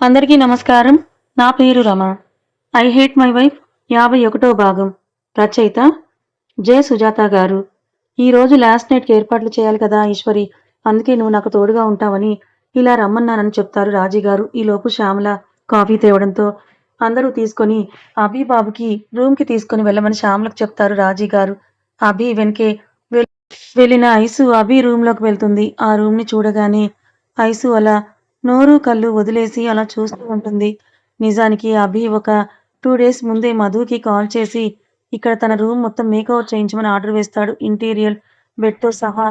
అందరికీ నమస్కారం. నా పేరు Rama. I hate my wife యాభై ఒకటో భాగం. రచయిత జె సుజాత గారు. ఈ రోజు లాస్ట్ నైట్కి ఏర్పాట్లు చేయాలి కదా ఈశ్వరి. అందుకే నువ్వు నాకు తోడుగా ఉంటావని ఇలా రమ్మన్నానని చెప్తారు రాజీ గారు. ఈలోపు శ్యామల కాఫీ తేవడంతో అందరూ తీసుకొని అభి బాబుకి రూమ్కి తీసుకొని వెళ్ళమని శ్యామలకు చెప్తారు రాజీ గారు. అభి వెనకే వెళ్ళిన ఐసు అభి రూమ్లోకి వెళ్తుంది. ఆ రూమ్ని చూడగానే ఐసు అలా నోరు కళ్ళు వదిలేసి అలా చూస్తూ ఉంటుంది. నిజానికి అభి ఒక టూ డేస్ ముందే మధుకి కాల్ చేసి ఇక్కడ తన రూమ్ మొత్తం మేకవర్ చేయించమని ఆర్డర్ వేస్తాడు. ఇంటీరియర్ బెడ్తో సహా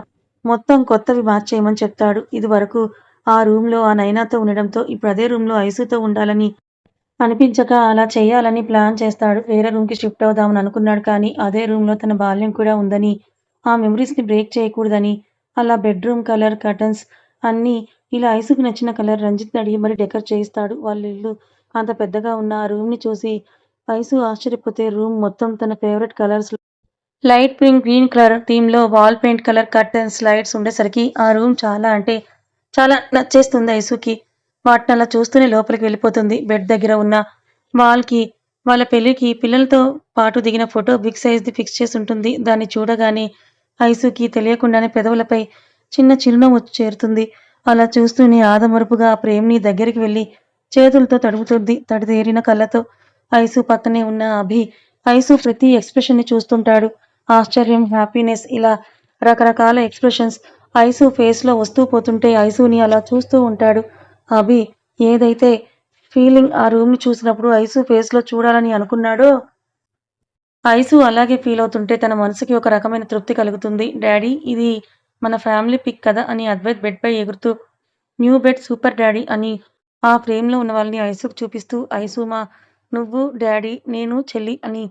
మొత్తం కొత్తవి మార్చేయమని చెప్తాడు. ఇది వరకు ఆ రూమ్లో ఆ నైనాతో ఉండడంతో ఇప్పుడు అదే రూమ్లో ఐసుతో ఉండాలని అనిపించక అలా చేయాలని ప్లాన్ చేస్తాడు. వేరే రూమ్కి షిఫ్ట్ అవుదామని అనుకున్నాడు కానీ అదే రూమ్లో తన బాల్యం కూడా ఉందని ఆ మెమరీస్ని బ్రేక్ చేయకూడదని అలా బెడ్రూమ్ కలర్ కర్టన్స్ అన్నీ ఇలా ఐసుకు నచ్చిన కలర్ రంజిత్ అడిగి మరి డెకర్ చేయిస్తాడు. వాళ్ళ ఇల్లు అంత పెద్దగా ఉన్న ఆ రూమ్ని చూసి ఐసు ఆశ్చర్యపోతే రూమ్ మొత్తం తన favourite colours light pink green colour థీమ్లో wall paint colour curtains lights ఉండేసరికి ఆ రూమ్ చాలా అంటే చాలా నచ్చేస్తుంది ఐసుకి. వాటిని అలా చూస్తూనే లోపలికి వెళ్ళిపోతుంది. బెడ్ దగ్గర ఉన్న వాల్కి వాళ్ళ పెళ్ళికి పిల్లలతో పాటు దిగిన ఫోటో బిగ్ సైజ్ది ఫిక్స్ చేసి ఉంటుంది. దాన్ని చూడగానే ఐసుకి తెలియకుండానే పెదవులపై చిన్న చిరునవ్వు చేరుతుంది. అలా చూస్తూనే ఆదమరుపుగా ఆ ప్రేమ్ని దగ్గరికి వెళ్ళి చేతులతో తడుపుతుంది తడిదేరిన కళ్ళతో ఐసు పక్కనే ఉన్న అభి ఐసు ప్రతి ఎక్స్ప్రెషన్ని చూస్తుంటాడు. ఆశ్చర్యం హ్యాపీనెస్ ఇలా రకరకాల ఎక్స్ప్రెషన్స్ ఐసు ఫేస్లో వస్తూ పోతుంటే ఐసుని అలా చూస్తూ ఉంటాడు. అభి ఏదైతే ఫీలింగ్ ఆ రూమ్ని చూసినప్పుడు ఐసు ఫేస్లో చూడాలని అనుకున్నాడో ఐసు అలాగే ఫీల్ అవుతుంటే తన మనసుకి ఒక రకమైన తృప్తి కలుగుతుంది. డాడీ ఇది మన ఫ్యామిలీ పిక్ కదా అని అద్వైత్ బెడ్పై ఎగురుతూ న్యూ బెడ్ సూపర్ డాడీ అని ఆ ఫ్రేమ్లో ఉన్న వాళ్ళని ఐసుకు చూపిస్తూ ఐసు మా నువ్వు డాడీ నేను చెల్లి అని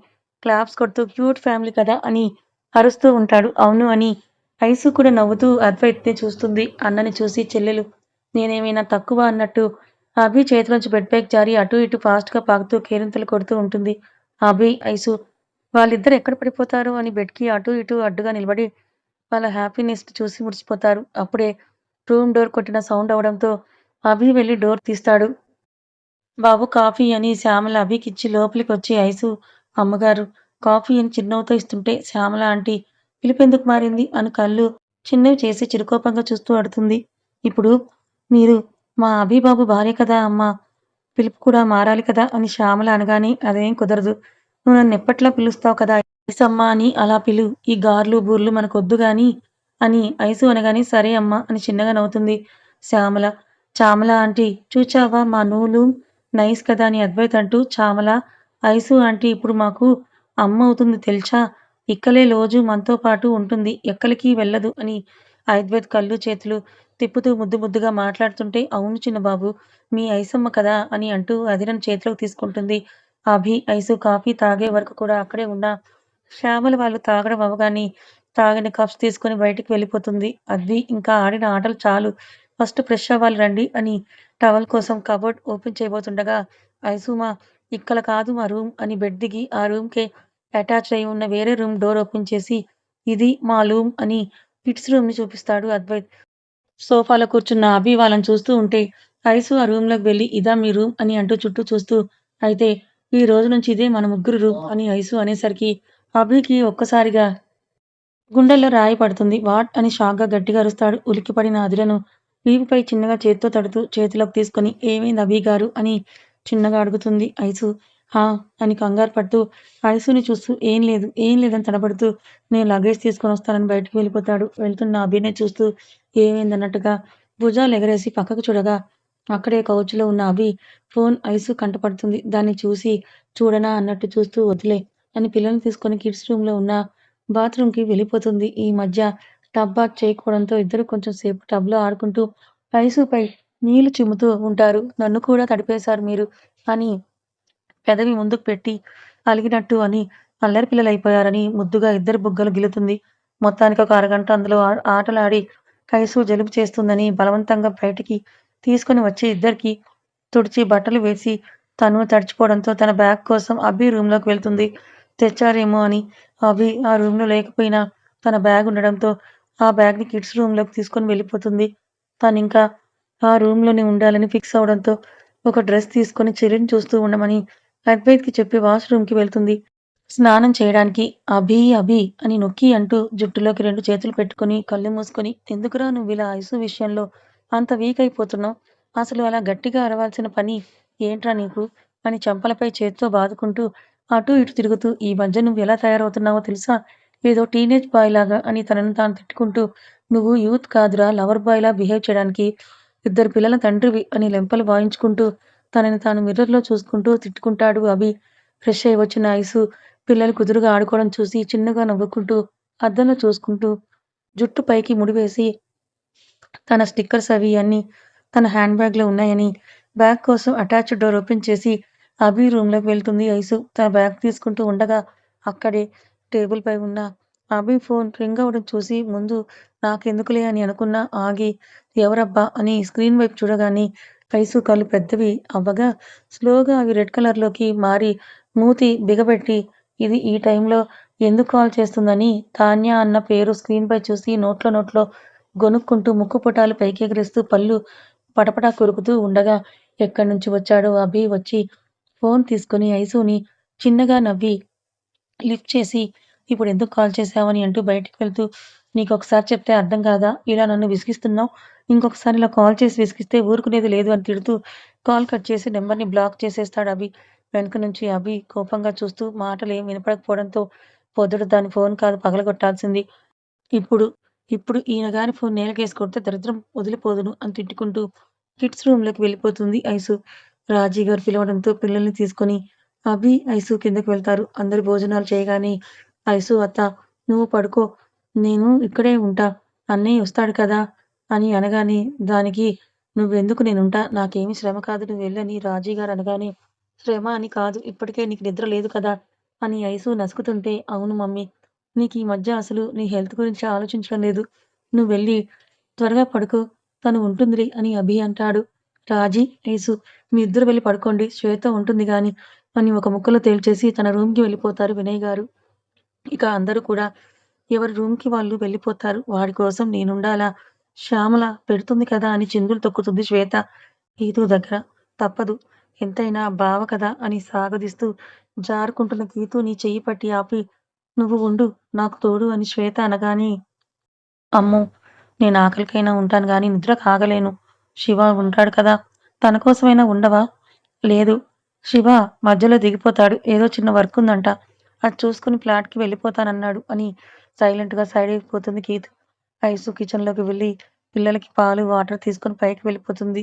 క్లాప్స్ కొడుతూ క్యూట్ ఫ్యామిలీ కదా అని అరుస్తూ ఉంటాడు. అవును అని ఐసు కూడా నవ్వుతూ అద్వైత్ని చూస్తుంది. అన్నని చూసి చెల్లెలు నేనేమైనా తక్కువ అన్నట్టు అభి చేతిలోంచి బెడ్ పైకి జారి అటు ఇటు ఫాస్ట్గా పాకుతూ కేరింతలు కొడుతూ ఉంటుంది. అభి ఐసు వాళ్ళిద్దరు ఎక్కడ పడిపోతారు అని బెడ్కి అటు ఇటు అడ్డుగా నిలబడి వాళ్ళ హ్యాపీనెస్ చూసి ముడిచిపోతారు అప్పుడే రూమ్ డోర్ కొట్టిన సౌండ్ అవడంతో అభి వెళ్ళి డోర్ తీస్తాడు. బాబు కాఫీ అని శ్యామల అభికి ఇచ్చి లోపలికి వచ్చి ఐసు అమ్మగారు కాఫీ అని చిరునవ్వుతో ఇస్తుంటే శ్యామల ఆంటీ పిలిపెందుకు మారింది? అని కళ్ళు చిన్నవి చేసి చిరుకోపంగా చూస్తూ అడుతుంది ఇప్పుడు మీరు మా అభిబాబు భార్య కదా అమ్మ పిలుపు కూడా మారాలి కదా? అని శ్యామల అనగానే అదేం కుదరదు. నువ్వు నన్ను ఎప్పట్లా పిలుస్తావు కదా? ఐసమ్మా అని అలా పిలు. ఈ గార్లు బూర్లు మనకొద్దు గాని అని ఐసు అనగానే సరే అమ్మా అని చిన్నగా నవ్వుతుంది శ్యామల. చామల ఆంటీ చూచావా మా నూలు? నైస్ కదా అని అద్వైత్ అంటూ చామల ఐసు ఆంటీ ఇప్పుడు మాకు అమ్మ అవుతుంది తెలుసా? ఇక్కలే రోజు మనతో పాటు ఉంటుంది ఎక్కలికి వెళ్ళదు అని అద్వైత్ కళ్ళు చేతులు తిప్పుతూ ముద్దు ముద్దుగా మాట్లాడుతుంటే అవును చిన్న బాబు మీ ఐసమ్మ కదా అని అంటూ అదిరని చేతిలోకి తీసుకుంటుంది. అభి ఐసు కాఫీ తాగే వరకు కూడా అక్కడే ఉన్న శ్యామల వాళ్ళు తాగడం అవగాని తాగిన కప్స్ తీసుకొని బయటికి వెళ్ళిపోతుంది. అద్వి ఇంకా ఆడిన ఆటలు చాలు. ఫస్ట్ ఫ్రెష్ అవ్వాలి రండి అని టవల్ కోసం కబోర్డ్ ఓపెన్ చేయబోతుండగా ఐసుమా ఇక్కడ కాదు మా రూమ్ అని బెడ్ దిగి ఆ రూమ్కే అటాచ్ అయి ఉన్న వేరే రూమ్ డోర్ ఓపెన్ చేసి ఇది మా రూమ్ అని కిడ్స్ రూమ్ని చూపిస్తాడు అద్వైత్. సోఫాలో కూర్చున్న అభి వాళ్ళని చూస్తూ ఉంటే ఐసు ఆ రూమ్లోకి వెళ్ళి ఇదా మీ రూమ్ అని అంటూ చుట్టూ చూస్తూ అయితే ఈ రోజు నుంచి ఇదే మన ముగ్గురు రూమ్ అని ఐసు అనేసరికి అభికి ఒక్కసారిగా గుండెల్లో రాయి పడుతుంది. వాట్? అని షాక్గా గట్టిగా అరుస్తాడు. ఉలిక్కిపడిన అదిలను వీపుపై చిన్నగా చేత్తో తడుతూ చేతిలోకి తీసుకొని ఏమైంది అభి గారు? అని చిన్నగా అడుగుతుంది ఐసు. హా అని కంగారు పడుతూ ఐసుని చూస్తూ ఏం లేదు ఏం లేదని తడబడుతూ నేను లగేజ్ తీసుకొని వస్తానని బయటకు వెళ్ళిపోతాడు. వెళ్తున్న అభినే చూస్తూ ఏమైందన్నట్టుగా భుజాలు ఎగరేసి పక్కకు చూడగా అక్కడే కౌచ్లో ఉన్న అభి ఫోన్ ఐసు కంటపడుతుంది. దాన్ని చూసి చూడనా? అన్నట్టు చూస్తూ వదిలే అని పిల్లల్ని తీసుకొని కిడ్స్ రూమ్లో ఉన్న బాత్రూమ్కి వెళ్ళిపోతుంది. ఈ మధ్య టబ్ బాత్ చేయకపోవడంతో ఇద్దరు కొంచెం సేపు టబ్లో ఆడుకుంటూ పైసుపై నీళ్ళు చిమ్ముతూ ఉంటారు. నన్ను కూడా తడిపేశారు మీరు అని పెదవి ముందుకు పెట్టి అలిగినట్టు అని అల్లరి పిల్లలైపోయారని ముద్దుగా ఇద్దరు బుగ్గలు గిలుతుంది. మొత్తానికి ఒక అరగంట అందులో ఆటలాడి కైసు జలుబు చేస్తుందని బలవంతంగా బయటికి తీసుకొని వచ్చి ఇద్దరికి తుడిచి బట్టలు వేసి తను తడిచిపోవడంతో తన బ్యాగ్ కోసం అబ్బి రూమ్లోకి వెళ్తుంది. తెచ్చారేమో అని. అభి ఆ రూమ్లో లేకపోయినా తన బ్యాగ్ ఉండడంతో ఆ బ్యాగ్ని కిడ్స్ రూమ్లోకి తీసుకొని వెళ్ళిపోతుంది. తను ఇంకా ఆ రూమ్లోనే ఉండాలని ఫిక్స్ అవడంతో ఒక డ్రెస్ తీసుకొని చెల్లిని చూస్తూ ఉండమని అద్వైత్కి చెప్పి వాష్రూమ్కి వెళ్తుంది. స్నానం చేయడానికి అభి అభి అని నొక్కి అంటూ జుట్టులోకి రెండు చేతులు పెట్టుకొని కళ్ళు మూసుకొని ఎందుకురా నువ్వు ఇలా ఐసు విషయంలో అంత వీక్ అయిపోతున్నావు? అసలు అలా గట్టిగా అరవాల్సిన పని ఏంట్రా నీకు? అని చెంపలపై చేత్తో బాదుకుంటూ అటూ ఇటు తిరుగుతూ ఈ మధ్య నువ్వు ఎలా తయారవుతున్నావో తెలుసా? ఏదో టీనేజ్ బాయ్ లాగా అని తనను తాను తిట్టుకుంటూ నువ్వు యూత్ కాదురా లవర్ బాయ్ లా బిహేవ్ చేయడానికి ఇద్దరు పిల్లల తండ్రివి అని లెంపలు వాయించుకుంటూ తనని తాను మిర్రర్లో చూసుకుంటూ తిట్టుకుంటాడు అభి. ఫ్రెష్ అయి వచ్చిన ఐసు పిల్లలు కుదురుగా ఆడుకోవడం చూసి చిన్నగా నవ్వుకుంటూ అద్దంలో చూసుకుంటూ జుట్టు పైకి ముడివేసి తన స్టిక్కర్స్ అవి అన్ని తన హ్యాండ్ బ్యాగ్లో ఉన్నాయని బ్యాగ్ కోసం అటాచ్డ్ డోర్ ఓపెన్ చేసి అభి రూమ్లోకి వెళ్తుంది. ఐసు తన బ్యాగ్ తీసుకుంటూ ఉండగా అక్కడే టేబుల్ పై ఉన్న అభి ఫోన్ రింగ్ అవ్వడం చూసి ముందు నాకెందుకులే అని అనుకున్నా. ఆగి ఎవరబ్బా? అని స్క్రీన్ వైపు చూడగానే ఐసు కళ్ళు పెద్దవి అవ్వగా స్లోగా అవి రెడ్ కలర్లోకి మారి మూతి బిగబెట్టి ఇది ఈ టైంలో ఎందుకు కాల్ చేస్తుందని? తాన్య అన్న పేరు స్క్రీన్ పై చూసి నోట్లో నోట్లో గొనుక్కుంటూ ముక్కు పుటాలు పైకెగిరిస్తూ పళ్ళు పటపటా కొరుకుతూ ఉండగా ఎక్కడి నుంచి వచ్చాడో అభి? వచ్చి ఫోన్ తీసుకుని ఐసుని చిన్నగా నవ్వి లిఫ్ట్ చేసి ఇప్పుడు ఎందుకు కాల్ చేశావని అంటూ బయటికి వెళ్తూ నీకు ఒకసారి చెప్తే అర్థం కాదా? ఇలా నన్ను విసిగిస్తున్నావు? ఇంకొకసారి ఇలా కాల్ చేసి విసిగిస్తే ఊరుకునేది లేదు అని తిడుతూ కాల్ కట్ చేసి నెంబర్ని బ్లాక్ చేసేస్తాడు అభి. వెనుక నుంచి అభి కోపంగా చూస్తూ మాటలు ఏం వినపడకపోవడంతో పొద్దుడు దాని ఫోన్ కాదు పగలగొట్టాల్సింది. ఇప్పుడు ఇప్పుడు ఈయన గారి ఫోన్ నేలకేసి కొడితే దరిద్రం వదిలిపోదును అని తిట్టుకుంటూ కిడ్స్ రూమ్లోకి వెళ్ళిపోతుంది ఐసు. రాజీ గారు పిలవడంతో పిల్లల్ని తీసుకొని అభి ఐసు కిందకి వెళ్తారు. అందరు భోజనాలు చేయగానే ఐసు అత్త నువ్వు పడుకో. నేను ఇక్కడే ఉంటా. అన్నయ్య వస్తాడు కదా అని అనగానే దానికి నువ్వెందుకు నేనుంటా నాకేమి శ్రమ కాదు. నువ్వు వెళ్ళని. రాజీ గారు అనగానే శ్రమ అని కాదు. ఇప్పటికే నీకు నిద్ర లేదు కదా అని ఐసు నసుకుతుంటే అవును మమ్మీ. నీకు ఈ మధ్య అసలు నీ హెల్త్ గురించి ఆలోచించడం లేదు. నువ్వు వెళ్ళి త్వరగా పడుకో. తను ఉంటుందిరి అని అభి అంటాడు. రాజీ ఐసు మీ ఇద్దరు వెళ్ళి పడుకోండి. శ్వేత ఉంటుంది గాని అని ఒక ముక్కలో తేల్చేసి తన రూమ్కి వెళ్ళిపోతారు వినయ్ గారు. ఇక అందరూ కూడా ఎవరి రూమ్కి వాళ్ళు వెళ్ళిపోతారు. వాడి కోసం నేనుండాలా? శ్యామల పెడుతుంది కదా అని చిందులు తొక్కుతుంది శ్వేత. గీతు దగ్గర తప్పదు. ఎంతైనా బావ కదా అని సాగదీస్తూ జారుకుంటున్న గీతు నీ చెయ్యి పట్టి ఆపి నువ్వు ఉండు నాకు తోడు అని శ్వేత అనగానే అమ్మో నేను ఆకలికైనా ఉంటాను గాని నిద్ర కాగలేను. శివ ఉంటాడు కదా. తన కోసమైనా ఉండవా? లేదు. శివ మధ్యలో దిగిపోతాడు. ఏదో చిన్న వర్క్ ఉందంట. అది చూసుకుని ఫ్లాట్కి వెళ్ళిపోతానన్నాడు అని సైలెంట్గా సైడ్ అయిపోతుంది గీత్ ఐసు కిచెన్లోకి వెళ్ళి పిల్లలకి పాలు వాటర్ తీసుకొని పైకి వెళ్ళిపోతుంది.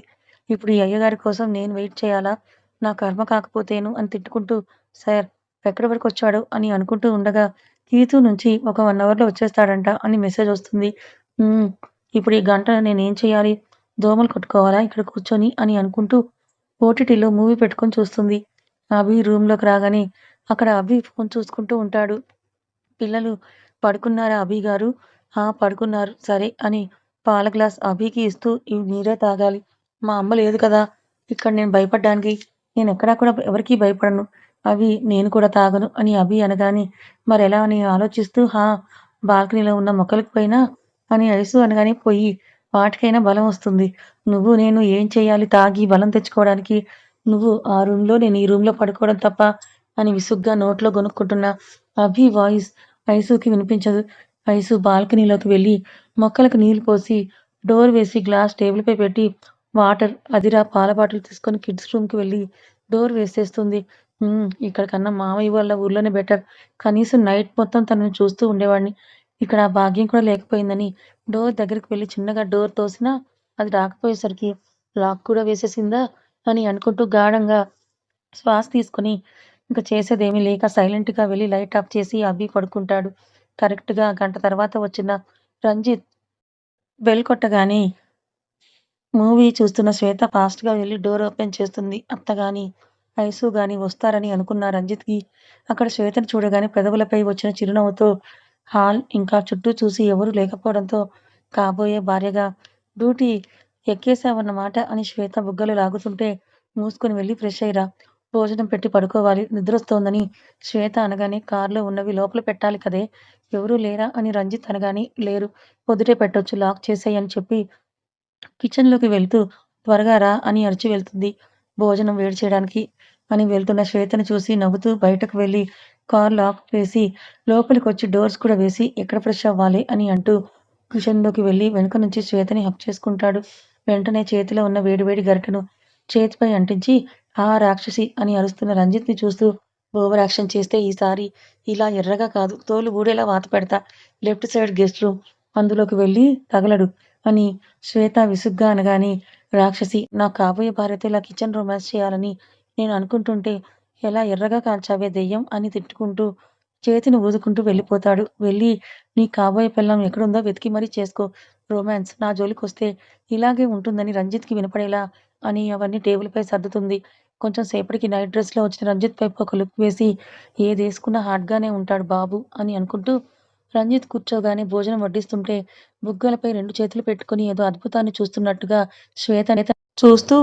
ఇప్పుడు ఈ అయ్యగారి కోసం నేను వెయిట్ చేయాలా? నా కర్మ కాకపోతేను అని తిట్టుకుంటూ సార్ ఎక్కడి వరకు వచ్చాడు? అని అనుకుంటూ ఉండగా కీతు నుంచి ఒక వన్ అవర్లో వచ్చేస్తాడంట అని మెసేజ్ వస్తుంది. ఇప్పుడు ఈ గంట నేనేం చేయాలి? దోమలు కొట్టుకోవాలా? ఇక్కడ కూర్చొని అని అనుకుంటూ ఓటీటీలో మూవీ పెట్టుకొని చూస్తుంది. అభి రూమ్లోకి రాగానే అక్కడ అభి ఫోన్ చూసుకుంటూ ఉంటాడు. పిల్లలు పడుకున్నారా అభి గారు? ఆ పడుకున్నారు. సరే అని పాల గ్లాస్ అభికి ఇస్తూ ఇవి మీరే తాగాలి. మా అమ్మ లేదు కదా. ఇక్కడ నేను భయపడ్డానికి. నేను ఎక్కడా కూడా ఎవరికీ భయపడను. అవి నేను కూడా తాగను అని అభి అనగానే మరి ఎలా అని ఆలోచిస్తూ హా బాల్కనీలో ఉన్న మొక్కలకు పైన అని ఐసు అనగానే పోయి వాటికైనా బలం వస్తుంది. నువ్వు నేను ఏం చేయాలి? తాగి బలం తెచ్చుకోవడానికి నువ్వు ఆ రూమ్లో నేను ఈ రూమ్లో పడుకోవడం తప్ప అని విసుగ్గా నోట్లో కొనుక్కుంటున్న అభి వాయిస్ ఐసుకి వినిపించదు. ఐసు బాల్కనీలోకి వెళ్ళి మొక్కలకు నీళ్ళు పోసి డోర్ వేసి గ్లాస్ టేబుల్పై పెట్టి వాటర్ అదిరా పాల బాటిల్ తీసుకొని కిడ్స్ రూమ్కి వెళ్ళి డోర్ వేసేస్తుంది. ఇక్కడికన్నా ఇక్కడ కన్నా మామయ్య వాళ్ళ ఊర్లోనే బెటర్. కనీసం నైట్ మొత్తం తనని చూస్తూ ఉండేవాడిని. ఇక్కడ ఆ భాగ్యం కూడా లేకపోయిందని డోర్ దగ్గరికి వెళ్ళి చిన్నగా డోర్ తోసినా అది రాకపోయేసరికి లాక్ కూడా వేసేసిందా అని అనుకుంటూ గాఢంగా శ్వాస తీసుకొని ఇంకా చేసేదేమీ లేక సైలెంట్గా వెళ్ళి లైట్ ఆఫ్ చేసి అబ్బి పడుకుంటాడు. కరెక్ట్గా గంట తర్వాత వచ్చిన రంజిత్ బెల్ కొట్టగానే మూవీ చూస్తున్న శ్వేత ఫాస్ట్గా వెళ్ళి డోర్ ఓపెన్ చేస్తుంది. అత్త గాని ఐసు గాని వస్తారని అనుకున్న రంజిత్కి అక్కడ శ్వేతను చూడగానే పెదవులపై వచ్చిన చిరునవ్వుతో హాల్ ఇంకా చుట్టూ చూసి ఎవరూ లేకపోవడంతో కాబోయే భార్యగా డ్యూటీ ఎక్కేశావన్నమాట అని శ్వేత బుగ్గలు లాగుతుంటే మూసుకుని వెళ్ళి ఫ్రెష్ అయ్యిరా. భోజనం పెట్టి పడుకోవాలి. నిద్రొస్తోందని శ్వేత అనగానే కారులో ఉన్నవి లోపల పెట్టాలి కదే. ఎవరూ లేరా అని రంజిత్ అనగానే లేరు. పొద్దుటే పెట్టొచ్చు లాక్ చేసేయ్ అని చెప్పి కిచెన్లోకి వెళ్తూ త్వరగా రా అని అరిచి వెళ్తుంది. భోజనం వేడి చేయడానికి అని వెళ్తున్న శ్వేతను చూసి నవ్వుతూ బయటకు వెళ్ళి కార్ లాక్ వేసి లోపలికొచ్చి డోర్స్ కూడా వేసి ఎక్కడ ఫ్రెష్ అవ్వాలి అని అంటూ కిచెన్లోకి వెళ్ళి వెనుక నుంచి శ్వేతని హక్ చేసుకుంటాడు. వెంటనే చేతిలో ఉన్న వేడివేడి గరిటెను చేతిపై అంటించి ఆ రాక్షసి అని అరుస్తున్న రంజిత్ని చూస్తూ ఓవర్ యాక్షన్ చేస్తే ఈసారి ఇలా ఎర్రగా కాదు తోలు ఊడేలా వాత పెడతా లెఫ్ట్ సైడ్ గెస్ట్ రూమ్ అందులోకి వెళ్ళి తగలడు అని శ్వేత విసుగ్గా అనగాని రాక్షసి నా కాబోయే భార్యతో ఇలా కిచెన్ రొమాన్స్ చేయాలని నేను అనుకుంటుంటే ఎలా ఎర్రగా కాల్చావే దెయ్యం అని తిట్టుకుంటూ చేతిని ఊదుకుంటూ వెళ్ళిపోతాడు. వెళ్ళి నీ కాబోయే పిల్లం ఎక్కడుందో వెతికి మరీ చేసుకో. రొమాన్స్ నా జోలికి వస్తే ఇలాగే ఉంటుందని రంజిత్కి వినపడేలా అని అవన్నీ టేబుల్పై సర్దుతుంది. కొంచెం సేపటికి నైట్ డ్రెస్లో వచ్చిన రంజిత్ పైపు ఒక లుక్ వేసి ఏది వేసుకున్నా హాట్గానే ఉంటాడు బాబు అని అనుకుంటూ రంజిత్ కూర్చోగానే భోజనం వడ్డిస్తుంటే బుగ్గలపై రెండు చేతులు పెట్టుకుని ఏదో అద్భుతాన్ని చూస్తున్నట్టుగా శ్వేత నేత చూస్తూ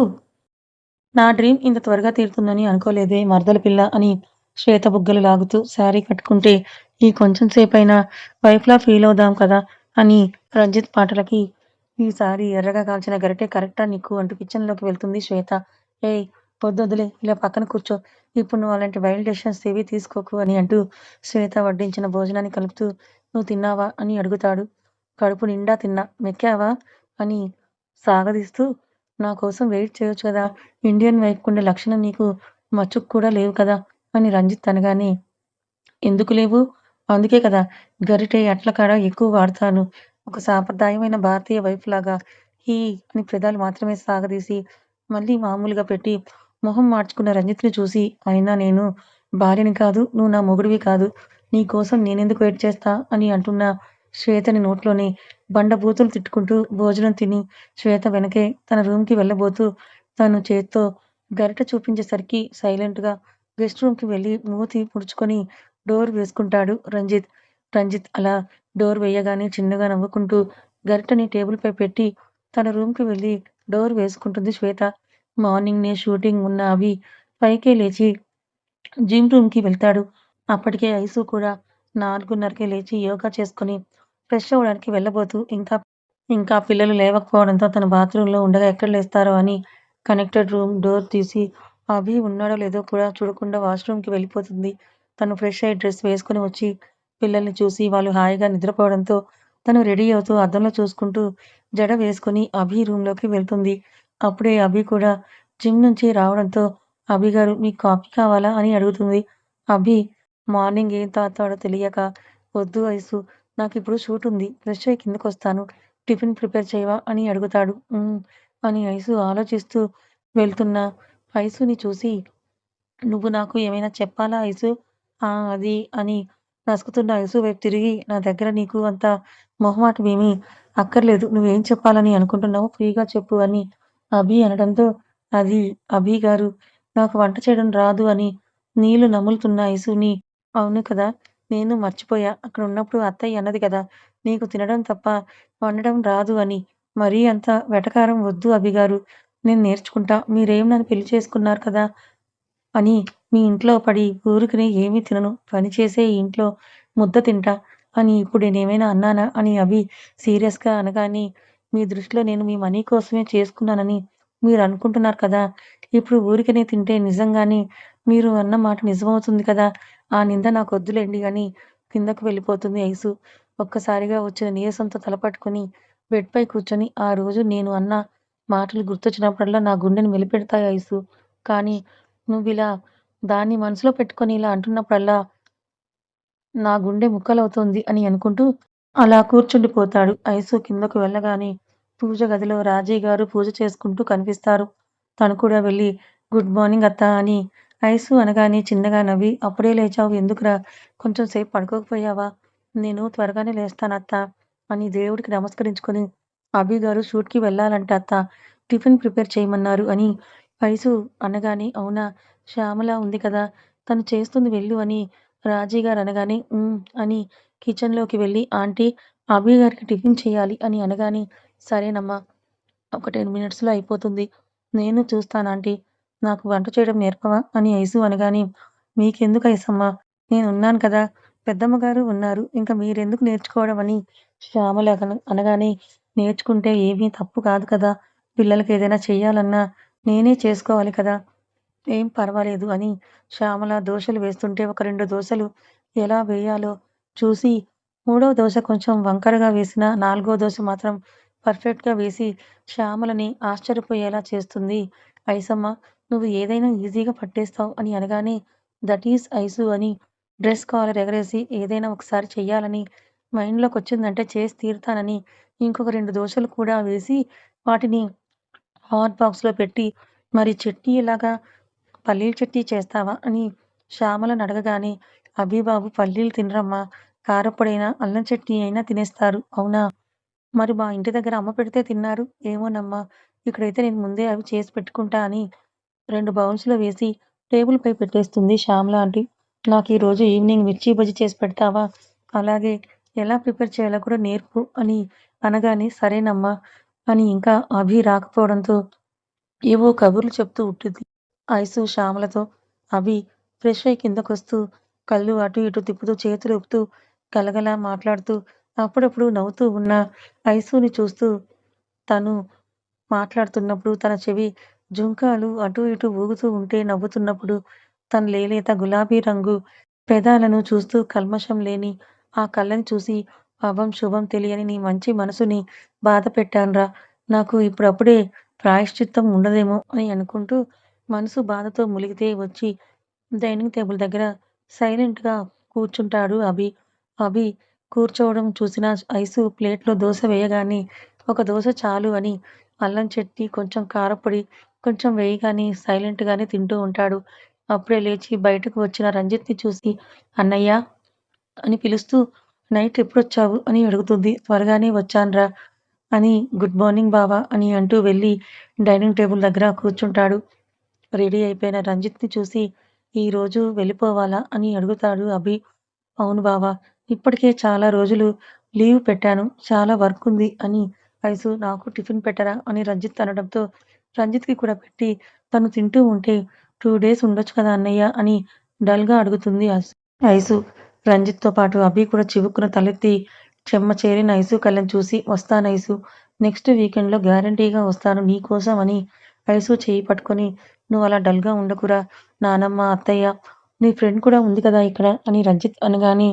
నా డ్రీమ్ ఇంత త్వరగా తీరుతుందని అనుకోలేదే మరదల పిల్ల అని శ్వేత బుగ్గలు లాగుతూ శారీ కట్టుకుంటే ఈ కొంచెం సేపైనా వైఫ్లా ఫీల్ అవుదాం కదా అని రంజిత్ పాటలకి ఈసారి ఎర్రగా కాల్చిన గరిటె కరెక్టా నీకు అంటూ కిచెన్లోకి వెళ్తుంది శ్వేత. ఏ వద్దొద్దులే ఇలా పక్కన కూర్చో. ఇప్పుడు నువ్వు అలాంటి వైల్డ్ డెసిషన్స్ ఏవి తీసుకోకు అని అంటూ శ్వేత వడ్డించిన భోజనాన్ని కలుపుతూ నువ్వు తిన్నావా? అని అడుగుతాడు. కడుపు నిండా తిన్నా. మెక్కావా? అని సాగదీస్తూ నా కోసం వెయిట్ చేయొచ్చు కదా? ఇండియన్ వైపుకుండే లక్షణం నీకు మచ్చుకు కూడా లేవు కదా? అని రంజిత్ అనగానే ఎందుకు లేవు? అందుకే కదా గరిటె అట్ల కాడ ఎక్కువ వాడతాను. ఒక సాంప్రదాయమైన భారతీయ వైఫ్ లాగా. హీ అని పెదాలు మాత్రమే సాగదీసి మళ్ళీ మామూలుగా పెట్టి మొహం మార్చుకున్న రంజిత్ని చూసి అయినా నేను భార్యని కాదు నువ్వు నా మొగుడివి కాదు. నీ కోసం నేనెందుకు వెయిట్ చేస్తా? అని అంటున్నా. శ్వేతని నోట్లోని బండ బూతులు తిట్టుకుంటూ భోజనం తిని శ్వేత వెనకే తన రూమ్కి వెళ్ళబోతూ తను చేత్తో గరిట చూపించేసరికి సైలెంట్గా గెస్ట్ రూమ్కి వెళ్ళి మూతి ముడుచుకొని డోర్ వేసుకుంటాడు రంజిత్. రంజిత్ అలా డోర్ వేయగానే చిన్నగా నవ్వుకుంటూ గరిటని టేబుల్పై పెట్టి తన రూమ్కి వెళ్ళి డోర్ వేసుకుంటుంది శ్వేత. మార్నింగ్నే షూటింగ్ ఉన్న అవి పైకే లేచి జిమ్ రూమ్కి వెళ్తాడు. అప్పటికే ఐసు కూడా నాలుగున్నరకే లేచి యోగా చేసుకుని ఫ్రెష్ అవ్వడానికి వెళ్ళబోతూ ఇంకా ఇంకా పిల్లలు లేవకపోవడంతో తన బాత్రూంలో ఉండగా ఎక్కడ లేస్తారో అని కనెక్టెడ్ రూమ్ డోర్ తీసి అభి ఉన్నాడో లేదో కూడా చూడకుండా వాష్రూమ్కి వెళ్ళిపోతుంది. తను ఫ్రెష్ అయ్యి డ్రెస్ వేసుకుని వచ్చి పిల్లల్ని చూసి వాళ్ళు హాయిగా నిద్రపోవడంతో తను రెడీ అవుతూ అద్దంలో చూసుకుంటూ జడ వేసుకుని అభి రూమ్లోకి వెళ్తుంది. అప్పుడే అభి కూడా జిమ్ నుంచి రావడంతో అభి గారు మీకు కాఫీ కావాలా? అని అడుగుతుంది. అభి మార్నింగ్ ఏం తాతాడో తెలియక వద్దు ఐసు నాకు ఇప్పుడు షూట్ ఉంది ఫ్రెష్ అయ్యి కిందకు వస్తాను టిఫిన్ ప్రిపేర్ చేయవా అని అడుగుతాడు. అని ఐసు ఆలోచిస్తూ వెళ్తున్న ఐసుని చూసి నువ్వు నాకు ఏమైనా చెప్పాలా ఐసు? అది అని నసుకుతున్న ఐసు వైపు తిరిగి నా దగ్గర నీకు అంత మొహమాటమేమి అక్కర్లేదు నువ్వేం చెప్పాలని అనుకుంటున్నావో ఫ్రీగా చెప్పు అని అభి అనడంతో అది అభి గారు నాకు వంట చేయడం రాదు అని నీళ్ళు నములుతున్న ఐసుని అవును కదా! నేను మర్చిపోయా. అక్కడ ఉన్నప్పుడు అత్తయ్య అన్నది కదా! నీకు తినడం తప్ప వండడం రాదు అని. మరీ అంత వెటకారం వద్దు అభిగారు నేను నేర్చుకుంటా. మీరేం నన్ను పెళ్ళి చేసుకున్నారు కదా! అని మీ ఇంట్లో పడి ఊరికి ఏమీ తినను. పని చేసే ఈ ఇంట్లో ముద్ద తింటా అని ఇప్పుడు నేనేమైనా అన్నానా అని అభి సీరియస్గా అనగానే మీ దృష్టిలో నేను మీ మనీ కోసమే చేసుకున్నానని మీరు అనుకుంటున్నారు కదా! ఇప్పుడు ఊరికనే తింటే నిజంగానే మీరు అన్న మాట నిజమవుతుంది కదా! ఆ నింద నాకు వద్దులేండి అని కిందకు వెళ్ళిపోతుంది ఐసు ఒక్కసారిగా వచ్చిన నీరసంతో తలపట్టుకుని బెడ్పై కూర్చొని ఆ రోజు నేను అన్న మాటలు గుర్తొచ్చినప్పుడల్లా నా గుండెని మెలిపెడతాయి ఐసు కానీ నువ్వు ఇలా దాన్ని మనసులో పెట్టుకొని ఇలా అంటున్నప్పుడల్లా నా గుండె ముక్కలవుతోంది అని అనుకుంటూ అలా కూర్చుండిపోతాడు. ఐసు కిందకు వెళ్ళగానే పూజ గదిలో రాజీ గారు పూజ చేసుకుంటూ కనిపిస్తారు. తను కూడా వెళ్ళి గుడ్ మార్నింగ్ అత్త అని ఐసు అనగానే చిన్నగా నవ్వి అప్పుడే లేచావు ఎందుకురా? కొంచెం సేపు పడుకోకపోయావా? నేను త్వరగానే లేస్తాను అత్త అని దేవుడికి నమస్కరించుకొని అభి గారు షూట్కి వెళ్ళాలంట అత్త టిఫిన్ ప్రిపేర్ చేయమన్నారు అని ఐసు అనగానే అవునా? శ్యామల ఉంది కదా తను చేస్తుంది వెళ్ళు అని రాజీ గారు అనగానే అని కిచెన్లోకి వెళ్ళి ఆంటీ అభి గారికి టిఫిన్ చేయాలి అని అనగానే సరేనమ్మా ఒక టెన్ మినిట్స్లో అయిపోతుంది నేను చూస్తాను ఆంటీ నాకు వంట చేయడం నేర్పవా అని ఐసు అనగానే మీకెందుకు ఐసమ్మా నేను ఉన్నాను కదా. పెద్దమ్మగారు ఉన్నారు. ఇంకా మీరెందుకు నేర్చుకోవడం అని శ్యామల అనగానే నేర్చుకుంటే ఏమీ తప్పు కాదు కదా. పిల్లలకి ఏదైనా చెయ్యాలన్నా నేనే చేసుకోవాలి కదా. ఏం పర్వాలేదు అని శ్యామల దోశలు వేస్తుంటే ఒక రెండు దోశలు ఎలా వేయాలో చూసి మూడో దోశ కొంచెం వంకరగా వేసిన నాలుగో దోశ మాత్రం పర్ఫెక్ట్గా వేసి శ్యామలని ఆశ్చర్యపోయేలా చేస్తుంది. ఐసమ్మ నువ్వు ఏదైనా ఈజీగా పట్టేస్తావు అని అనగానే దట్ ఈస్ ఐసు అని డ్రెస్ కాలర్ ఎగరేసి ఏదైనా ఒకసారి చెయ్యాలని మైండ్లోకి వచ్చిందంటే చేసి తీరుతానని ఇంకొక రెండు దోశలు కూడా వేసి వాటిని హాట్ బాక్స్లో పెట్టి మరి చట్నీ ఇలాగా పల్లీల చట్నీ చేస్తావా? అని శ్యామలను అడగగానే అభిబాబు పల్లీలు తినరమ్మా. కారప్పొడైనా అల్లం చట్నీ అయినా తినేస్తారు అవునా? మరి మా ఇంటి దగ్గర అమ్మ పెడితే తిన్నారు? ఏమోనమ్మా. ఇక్కడైతే నేను ముందే అవి చేసి పెట్టుకుంటా అని రెండు బౌల్స్లో వేసి టేబుల్ పై పెట్టేస్తుంది శ్యామల ఆంటీ. నాకు ఈరోజు ఈవినింగ్ మిర్చి బజ్జీ చేసి పెడతావా? అలాగే ఎలా ప్రిపేర్ చేయాలో కూడా నేర్పు అని అనగానే సరేనమ్మా అని ఇంకా అభి రాకపోవడంతో ఏవో కబుర్లు చెప్తూ ఉంటుంది ఐసు శ్యామలతో. అభి ఫ్రెష్ అయి కిందకొస్తూ కళ్ళు అటు ఇటు తిప్పుతూ చేతులు ఊపుతూ గలగలా మాట్లాడుతూ అప్పుడప్పుడు నవ్వుతూ ఉన్న ఐసుని చూస్తూ తను మాట్లాడుతున్నప్పుడు తన చెవి జుంకాలు అటు ఇటు ఊగుతూ ఉంటే నవ్వుతున్నప్పుడు తన లేలేత గులాబీ రంగు పెదాలను చూస్తూ కల్మషం లేని ఆ కళ్ళని చూసి పాపం శుభం తెలియని నీ మంచి మనసుని బాధ పెట్టానురా. నాకు ఇప్పుడప్పుడే ప్రాయశ్చిత్తం ఉండదేమో అని అనుకుంటూ మనసు బాధతో ములిగితే వచ్చి డైనింగ్ టేబుల్ దగ్గర సైలెంట్గా కూర్చుంటాడు అభి. అభి కూర్చోవడం చూసిన ఐసు ప్లేట్లో దోశ వేయగానే ఒక దోశ చాలు అని అల్లం చట్నీ కొంచెం కారపొడి కొంచెం వేయగానే సైలెంట్గానే తింటూ ఉంటాడు. అప్పుడే లేచి బయటకు వచ్చిన రంజిత్ని చూసి అన్నయ్య అని పిలుస్తూ నైట్ ఎప్పుడొచ్చావు? అని అడుగుతుంది. త్వరగానే వచ్చానురా అని గుడ్ మార్నింగ్ బావా అని అంటూ వెళ్ళి డైనింగ్ టేబుల్ దగ్గర కూర్చుంటాడు. రెడీ అయిపోయిన రంజిత్ని చూసి ఈరోజు వెళ్ళిపోవాలా? అని అడుగుతాడు అభి. అవును బావా ఇప్పటికే చాలా రోజులు లీవ్ పెట్టాను చాలా వర్క్ ఉంది అని ఐసు నాకు టిఫిన్ పెట్టరా అని రంజిత్ అనడంతో రంజిత్కి కూడా పెట్టి తను తింటూ ఉంటే టూ డేస్ ఉండొచ్చు కదా అన్నయ్య అని డల్గా అడుగుతుంది ఐసు రంజిత్తో పాటు అభి కూడా చివుక్కున తలెత్తి చెమ్మ చేరిన ఐసు కళ్ళని చూసి వస్తాను ఐసు నెక్స్ట్ వీకెండ్లో గ్యారంటీగా వస్తాను నీకోసం అని ఐసు చేయి పట్టుకొని నువ్వు అలా డల్గా ఉండకురా నానమ్మ అత్తయ్య నీ ఫ్రెండ్ కూడా ఉంది కదా ఇక్కడ అని రంజిత్ అనగానే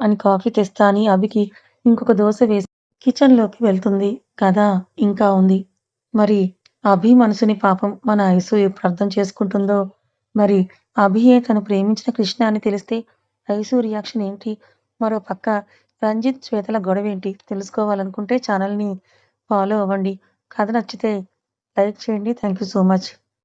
అని కాఫీ తెస్తా అని అభికి ఇంకొక దోశ వేసి కిచెన్లోకి వెళ్తుంది. కదా? ఇంకా ఉంది. మరి అభి మనసుని పాపం మన ఐసు ఎప్పుడు అర్థం చేసుకుంటుందో? మరి అభియే తను ప్రేమించిన కృష్ణ అని తెలిస్తే ఐసు రియాక్షన్ ఏంటి? మరో పక్క రంజిత్ శ్వేతల గొడవ ఏంటి తెలుసుకోవాలనుకుంటే ఛానల్ని ఫాలో అవ్వండి. కథ నచ్చితే లైక్ చేయండి. Thank you so much.